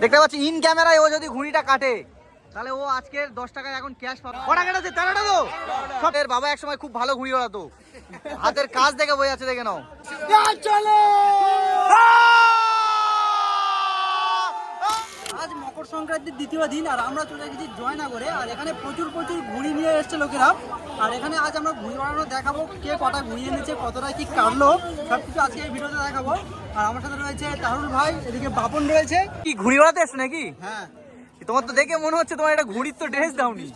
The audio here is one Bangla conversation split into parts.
দেখতে পাচ্ছি ইন ক্যামেরায় ও যদি ঘুড়িটা কাটে তাহলে ও আজকের দশ টাকায় এখন ক্যাশ পাবে। কটা কেটেছে? তেরোটা তো? সবের এর বাবা এক সময় খুব ভালো ঘুড়ি ওড়াতো। হাতের কাজ দেখে বই আছে দেখে নাও। মকর সংক্রান্তির দ্বিতীয় দিন আর আমরা চলে গেছি জয়নগরে আর এখানে প্রচুর প্রচুর ঘুড়ি নিয়ে এসছে লোকেরা। আর এখানে আজ আমরা ঘুড়ি বানানো দেখাবো কে কটা ঘুরিয়ে এনেছে কতটা কি কাটলো সব কিছু আজকে এই ভিডিওতে দেখাবো। আর আমার সাথে রয়েছে তাহরুল ভাই এদিকে বাপন রয়েছে। কি ঘুড়ি ওড়াতে এসছো নাকি? হ্যাঁ। তোমার তো দেখে মনে হচ্ছে তোমার একটা ঘুড়ির তো ড্রেস দাওনি।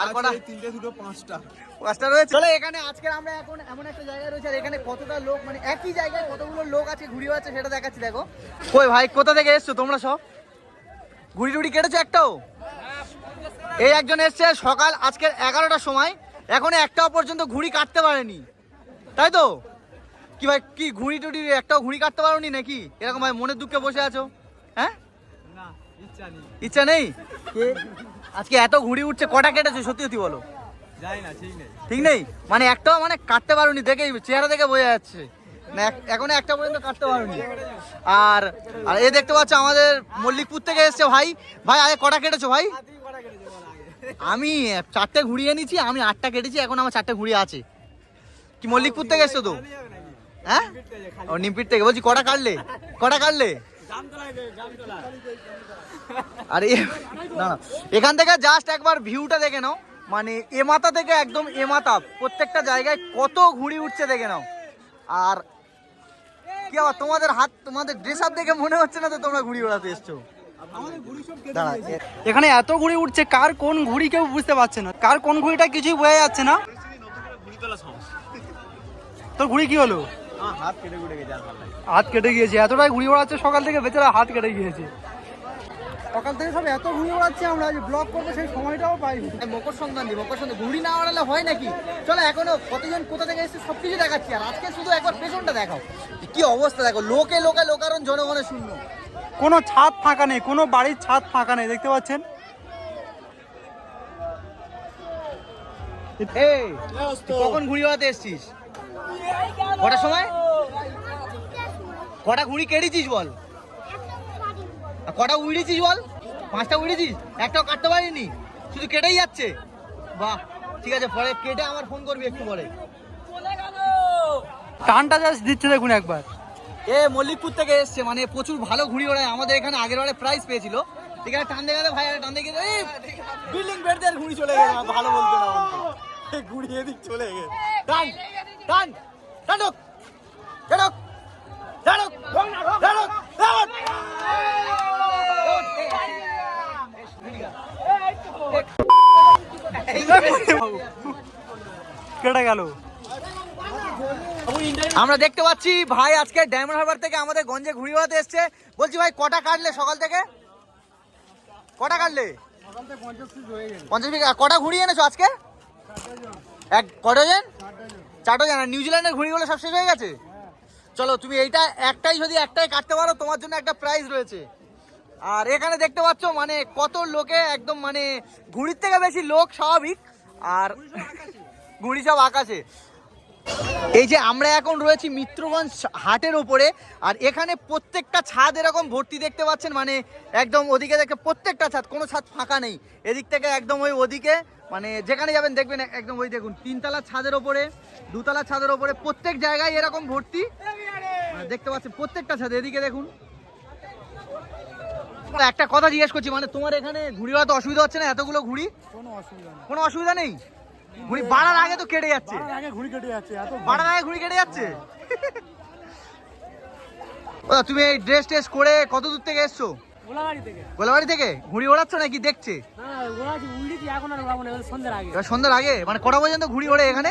আর কটা? তিনটে দুটো পাঁচটা। পাঁচটা রয়েছে? চলে এখানে আজকে আমরা এখন এমন একটা জায়গায় রয়েছে আর এখানে কতটা লোক মানে একই জায়গায় কতগুলো লোক আছে ঘুড়ি আছে সেটা দেখাচ্ছি দেখো। কই ভাই কোথা থেকে এসছো তোমরা সব? ঘুড়ি টুড়ি কেটেছো একটাও? এই একজন এসছে সকাল আজকের এগারোটার সময়। এখনও একটাও পর্যন্ত ঘুড়ি কাটতে পারেনি। তাই তো? কি ভাই কি ঘুড়ি টুড়ি একটাও ঘুড়ি কাটতে পারোনি নাকি? এরকম ভাই মনের দুঃখে বসে আছো? হ্যাঁ? ইচ্ছা নেই। ইচ্ছা নেই? আজকে এত ঘুড়ি উঠছে কটা কেটেছো সত্যি সত্যি বলো? যাই না ঠিক নেই। ঠিক নেই? মানে একটাও মানে কাটতে পারোনি দেখেই চেহারা দেখে বোঝা যাচ্ছে। না এক- এখনও একটা পর্যন্ত কাটতে পারোনি। আর আর এ দেখতে পাচ্ছ আমাদের মল্লিকপুর থেকে এসছে ভাই। ভাই, আগে কটা কেটেছো ভাই? আমি চারটে ঘুরিয়ে নিয়েছি, আমি আটটা কেটেছি, এখন আমার চারটে ঘুড়ি আছে। কি মল্লিকপুর থেকে এসছো তো? হ্যাঁ? ও, নিমপিট থেকে। বলছি, কটা কাটলে? কটা কাটলে? আরে না না। এখান থেকে জাস্ট একবার ভিউটা দেখে নাও। মানে এ মাথা থেকে একদম এ মাথা। প্রত্যেকটা জায়গায় কত ঘুড়ি উঠছে দেখে নাও। আর কি আবার তোমাদের হাত তোমাদের ড্রেস আপ দেখে মনে হচ্ছে না তো তোমরা ঘুড়ি ওড়াতে এসছো? এখানে এত ঘুড়ি উঠছে কার কোন ঘুড়ি কেউ বুঝতে পারছে না। কার কোন ঘুড়িটা কিছুই বোঝা যাচ্ছে না। তোর ঘুড়ি কি হলো? হাত কেটে গিয়েছে এতটাই ঘুড়ি ওড়াচ্ছে সকাল থেকে বেচারা হাত কেটে গিয়েছে। সকাল থেকে সব এত ঘুরে ওড়াচ্ছে আমরা যে ব্লগ করব সেই সময়টাও পাইনি। এই মকর সংক্রান্তি মকর সংক্রান্তি ঘুড়ি না ওড়ালে হয় নাকি? চলো এখনও কতজন কোথা থেকে এসেছে সব কিছু দেখাচ্ছি। আর আজকে শুধু একবার পেছনটা দেখাও। কি অবস্থা দেখো লোকে লোকে লোকারণ জনগণের শূন্য। কোনো ছাদ ফাঁকা নেই কোনো বাড়ির ছাদ ফাঁকা নেই দেখতে পাচ্ছেন? এই তুই কখন ঘুড়ি ওড়াতে এসছিস? কটার সময়? কটা ঘুড়ি কেড়েছিস বল? কটা উড়েছিস বল? পাঁচটা উড়েছিস? একটাও কাটতে পারিনি। শুধু কেটেই যাচ্ছে। বাহ ঠিক আছে পরে কেটে আমার ফোন করবি একটু পরে। টানটা জাস্ট দিচ্ছে দেখুন একবার। এ মল্লিকপুর থেকে এসছে মানে প্রচুর ভালো ঘুড়ি ওড়ায়। আমাদের এখানে আগের বারে প্রাইজ পেয়েছিল। ঠিক আছে টান দেখে ভাই আরে টান দেখে বিল্ডিং বেড দিয়ে ঘুড়ি চলে গেছে। ভালো বলতে না ঘুড়ি এদিক চলে গেছে। টান টান টানুক টানুক টানুক টানুক কেটে গেল। আমরা দেখতে পাচ্ছি, ভাই আজকে ডায়মন্ড হারবার থেকে আমাদের গঞ্জে ঘুড়ি ওড়াতে এসছে। বলছি ভাই, কটা কাটলে সকাল থেকে? কটা কাটলে? পঞ্চাশ বিঘা। কটা ঘুড়ি এনেছো আজকে? এক কটা জন চারটা জন আর নিউজিল্যান্ডের ঘুড়িগুলো সব শেষ হয়ে গেছে? চলো, তুমি এইটা, একটাই যদি একটাই কাটতে পারো, তোমার জন্য একটা প্রাইজ রয়েছে। আর এখানে দেখতে পাচ্ছ মানে কত লোকে একদম মানে ঘুড়ির থেকে বেশি লোক স্বাভাবিক। আর ঘুড়ি সব আকাশে। এই যে আমরা এখন রয়েছি মিত্রগঞ্জ হাটের ওপরে আর এখানে প্রত্যেকটা ছাদ এরকম ভর্তি দেখতে পাচ্ছেন মানে একদম ওদিকে দেখে প্রত্যেকটা ছাদ কোনো ছাদ ফাঁকা নেই। এদিক থেকে একদম ওই ওদিকে মানে যেখানে যাবেন দেখবেন একদম ওই দেখুন তিনতলা ছাদের ওপরে দুতলা ছাদের ওপরে প্রত্যেক জায়গায় এরকম ভর্তি। মানে দেখতে পাচ্ছেন প্রত্যেকটা ছাদ এদিকে দেখুন। একটা কথা জিজ্ঞেস করছি মানে তোমার এখানে ঘুড়ি তো অসুবিধা হচ্ছে না এতগুলো ঘুড়ি? কোনো অসুবিধা কোনো অসুবিধা নেই? ঘুড়ি বাড়ার আগে তো কেটে যাচ্ছে। আগে ঘুড়ি কেটে যাচ্ছে এত বাড়ার আগে ঘুড়ি কেটে যাচ্ছে? ও, তুমি এই ড্রেস টেস করে কত দূর থেকে এসছো? গোলাবাড়ি থেকে। ঘুড়ি ওড়াচ্ছ নাকি দেখছে? এবার সন্ধ্যের আগে। মানে কটা পর্যন্ত ঘুড়ি ওড়ে এখানে?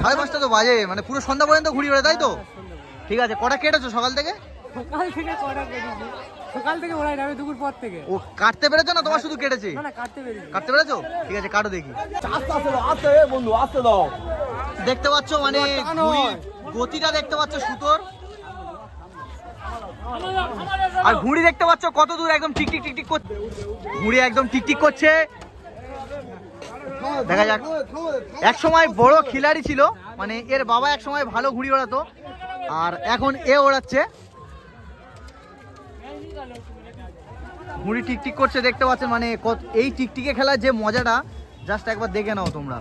সাড়ে পাঁচটা তো বাজে মানে পুরো সন্ধ্যা পর্যন্ত ঘুড়ি ওড়ে তাই তো? ঠিক আছে কটা কেটেছো সকাল থেকে? সকাল থেকে কটা কেটেছি। সকাল থেকে ওড়াই যাবে দুপুর পর থেকে। ও কাটতে পেরেছ না তোমার শুধু কেটেছে? না না কাটতে পেরেছি। কাটতে পেরেছ? ঠিক আছে কাটো দেখি। আস্তে আস্তে দাও আস্তে বন্ধু আস্তে দাও। দেখতে পাচ্ছ মানে গতিটা দেখতে পাচ্ছ সুতোর? আর ঘুড়ি দেখতে পাচ্ছ কত দূর একদম টিক টিক টিক টিক করছে ঘুড়ি একদম টিক টিক করছে। দেখা যাক। এক সময় বড় খিলাড়ি ছিল মানে এর বাবা এক সময় ভালো ঘুড়ি ওড়াতো আর এখন এ ওড়াচ্ছে। ঘুড়ি টিকটিক করছে দেখতে পাচ্ছেন মানে এই টিকটিকে খেলার যে মজাটা জাস্ট একবার দেখে নাও তোমরা।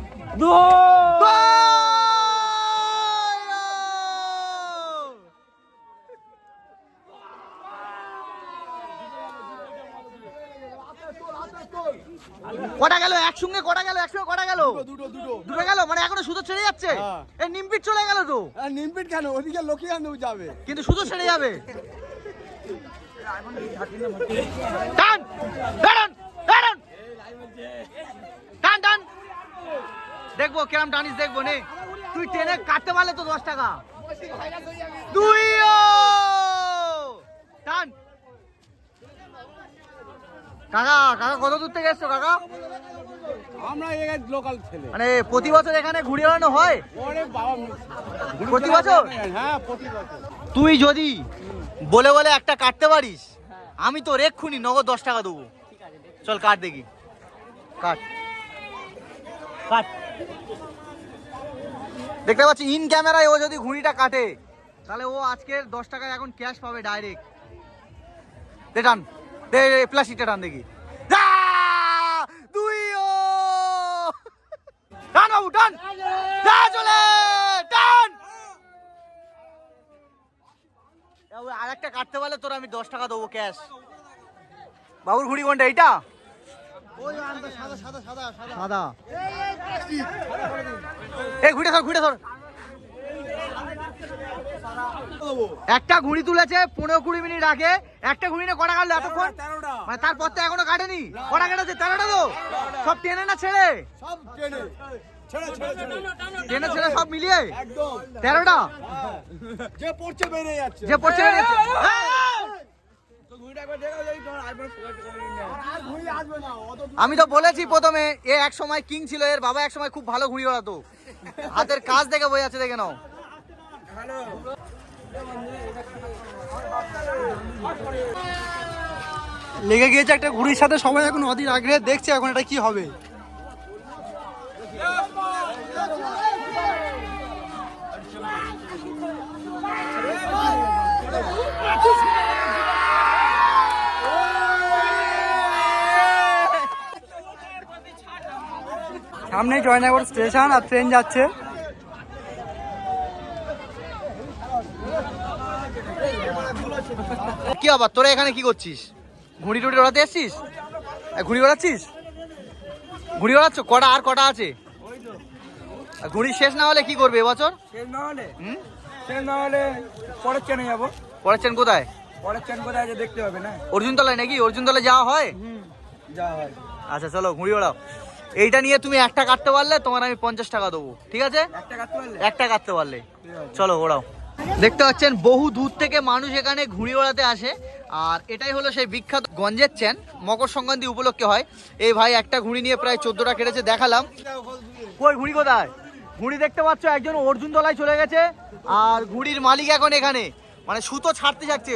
কটা গেল? একসঙ্গে কটা গেল? একসঙ্গে কটা গেল? দুটো দুটো দুটো। গেল? মানে এখনও সুতো ছেড়ে যাচ্ছে? হ্যাঁ। এই নিমপিট চলে গেল তো? আর নিমপিট কেন? ওদিকে লোকে যাবে। কিন্তু সুতো ছেড়ে যাবে। টান! টান টান টান টান! দেখব কিরম টানিস দেখব নে। তুই ট্রেনে কাটতে পারলে তো দশ টাকা। তুই টান! কাকা কাকা কত দূর থেকে এসছো কাকা? আমরা এখানে লোকাল ছেলে। মানে প্রতি বছর এখানে ঘুরে বেড়ানো হয়? প্রতি বছর? হ্যাঁ প্রতি বছর। তুই যদি বলে বলে একটা কাটতে পারিস? আমি তোর এক্ষুনি নগদ দশ টাকা দেবো। চল কাট দেখি। কাট। কাট। দেখতে পাচ্ছি ইন ক্যামেরায় ও যদি ঘুড়িটা কাটে তাহলে ও আজকের দশ টাকায় এখন ক্যাশ পাবে ডাইরেক্ট দে টান। দে প্লাস্টিকটা টান দেখি! দুই ও! টান বাবু টান। চলে টান আর একটা কাটতে পারলে তোর আমি দশ টাকা দেবো ক্যাশ বাবুর ঘুড়ি কোনটা এইটা? সাদা। এই ঘুরে ধর ঘুরে ধর। একটা ঘুড়ি তুলেছে পনেরো কুড়ি মিনিট আগে একটা ঘুড়ি নিয়ে কটা কাটলো এতক্ষণ? মানে তারপর তো এখনও কাটেনি। কটা কেটেছে? তেরোটা তো? সব টেনে না ছেড়ে? সব টেনে। টেনে ছেড়ে। সব মিলিয়ে? একদম। তেরোটা? যে পড়ছে বেরিয়ে যাচ্ছে। যে পড়ছে না অত আমি তো বলেছি প্রথমে এ এক সময় কিং ছিল এর বাবা এক সময় খুব ভালো ঘুড়ি ওড়াতো। হাতের কাজ দেখে বই আছে দেখে নাও। লেগে গিয়েছে একটা ঘুড়ির সাথে সবাই এখন অধীর আগ্রহে দেখছে এখন এটা কি হবে। সামনে জয়নগর স্টেশন আর ট্রেন যাচ্ছে। কি আবার তোরা এখানে কি করছিস? ঘুড়ি টুড়ি ওড়াতে এসছিস? এ, ঘুড়ি ওড়াচ্ছিস? ঘুড়ি ওড়াচ্ছ? কটা আর কটা আছে? আর ঘুড়ি শেষ না হলে কি করবে এবছর? শেষ না হলে? হুম? শেষ না হলে পরের যাব। পড়াচ্ছেন কোথায়? পরের কোথায় দেখতে হবে না? অর্জুন তলায় নাকি? অর্জুন তলায় যাওয়া হয়? যা হয়। আচ্ছা চলো ঘুড়ি ওড়াও এইটা নিয়ে তুমি একটা কাটতে পারলে তোমার আমি পঞ্চাশ টাকা দেবো ঠিক আছে? একটা কাটতে পারলে? একটা কাটতে পারলে। চলো ওড়াও দেখতে পাচ্ছেন বহু দূর থেকে মানুষ এখানে ঘুড়ি ওড়াতে আসে। আর এটাই হলো সেই বিখ্যাত গঞ্জের চেন মকর সংক্রান্তি উপলক্ষে হয়। এই ভাই একটা ঘুড়ি নিয়ে প্রায় চোদ্দটা কেটেছে দেখালাম। কই ঘুড়ি কোথায়? ঘুড়ি দেখতে পাচ্ছ একজন অর্জুন তলায় চলে গেছে আর ঘুড়ির মালিক এখন এখানে মানে সুতো ছাড়তে যাচ্ছে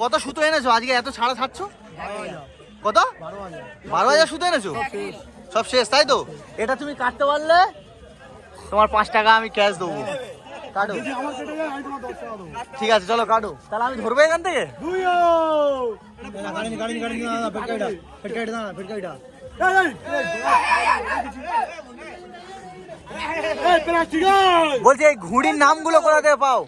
কত সুতো এনেছো আজকে এত ছাড়া ছাড়ছো কত বারো হাজার সুতো এনেছো সব শেষ তাই তো এটা তুমি কাটতে পারলে তোমার পাঁচ টাকা আমি ক্যাশ দেবো কাটো ঠিক আছে চলো কাটো তাহলে আমি ধরবো এখান থেকে বলছি, এই ঘুড়ির নামগুলো কোথা থেকে পাও?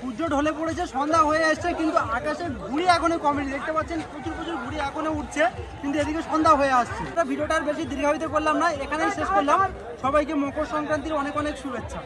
সূর্য ঢলে পড়েছে, সন্ধ্যা হয়ে আসছে কিন্তু আকাশে ঘুড়ি এখনও কমেনি। দেখতে পাচ্ছেন, প্রচুর প্রচুর ঘুড়ি এখনও উঠছে, কিন্তু এদিকে সন্ধ্যা হয়ে আসছে। ভিডিওটা আর বেশি দীর্ঘায়িত করলাম না, এখানেই শেষ করলাম। সবাইকে মকর সংক্রান্তির অনেক অনেক শুভেচ্ছা।